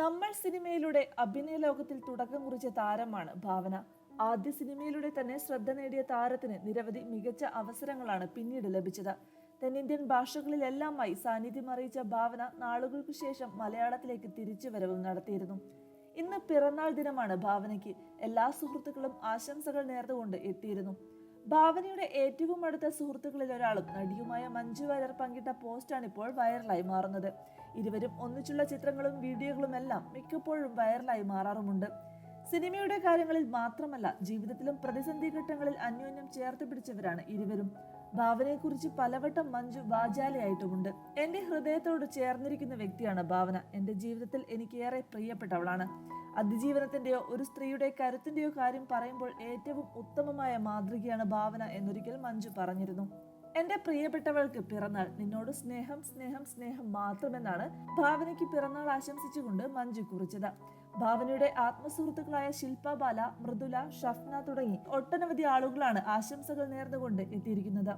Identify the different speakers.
Speaker 1: നമ്മൾ സിനിമയിലൂടെ അഭിനയ ലോകത്തിൽ തുടക്കം കുറിച്ച താരമാണ് ഭാവന. ആദ്യ സിനിമയിലൂടെ തന്നെ ശ്രദ്ധ നേടിയ താരത്തിന് നിരവധി മികച്ച അവസരങ്ങളാണ് പിന്നീട് ലഭിച്ചത്. തെന്നിന്ത്യൻ ഭാഷകളിലെല്ലാമായി സാന്നിധ്യം അറിയിച്ച ഭാവന നാളുകൾക്ക് ശേഷം മലയാളത്തിലേക്ക് തിരിച്ചു വരവ് നടത്തിയിരുന്നു. ഇന്ന് പിറന്നാൾ ദിനമാണ് ഭാവനയ്ക്ക് എല്ലാ സുഹൃത്തുക്കളും ആശംസകൾ നേർന്നുകൊണ്ട് എത്തിയിരുന്നു. ഭാവനയുടെ ഏറ്റവും അടുത്ത സുഹൃത്തുക്കളിൽ ഒരാളും നടിയുമായ മഞ്ജു വാര്യർ പങ്കിട്ട പോസ്റ്റാണ് ഇപ്പോൾ വൈറലായി മാറുന്നത്. ഇരുവരും ഒന്നിച്ചുള്ള ചിത്രങ്ങളും വീഡിയോകളും എല്ലാം മിക്കപ്പോഴും വൈറലായി മാറാറുമുണ്ട്. സിനിമയുടെ കാര്യങ്ങളിൽ മാത്രമല്ല ജീവിതത്തിലും പ്രതിസന്ധി ഘട്ടങ്ങളിൽ അന്യോന്യം ചേർത്ത് പിടിച്ചവരാണ് ഇരുവരും. ഭാവനയെക്കുറിച്ച് പലവട്ടം മഞ്ജു വാചാലയായിട്ടുമുണ്ട്. എന്റെ ഹൃദയത്തോട് ചേർന്നിരിക്കുന്ന വ്യക്തിയാണ് ഭാവന. എന്റെ ജീവിതത്തിൽ എനിക്ക് ഏറെ പ്രിയപ്പെട്ടവളാണ്. അതിജീവനത്തിന്റെയോ ഒരു സ്ത്രീയുടെ കരുത്തിന്റെയോ കാര്യം പറയുമ്പോൾ ഏറ്റവും ഉത്തമമായ മാതൃകയാണ് ഭാവന എന്നൊരിക്കൽ മഞ്ജു പറഞ്ഞിരുന്നു. എന്റെ പ്രിയപ്പെട്ടവൾക്ക് പിറന്നാൾ. നിന്നോട് സ്നേഹം സ്നേഹം സ്നേഹം മാത്രമെന്നാണ് ഭാവനയ്ക്ക് പിറന്നാൾ ആശംസിച്ചുകൊണ്ട് മഞ്ജു കുറിച്ചത്. ഭാവനയുടെ ആത്മസുഹൃത്തുക്കളായ ശില്പ ബാല മൃദുല ഷഫ്ന തുടങ്ങി ഒട്ടനവധി ആളുകളാണ് ആശംസകൾ നേർന്നുകൊണ്ട് എത്തിയിരിക്കുന്നത്.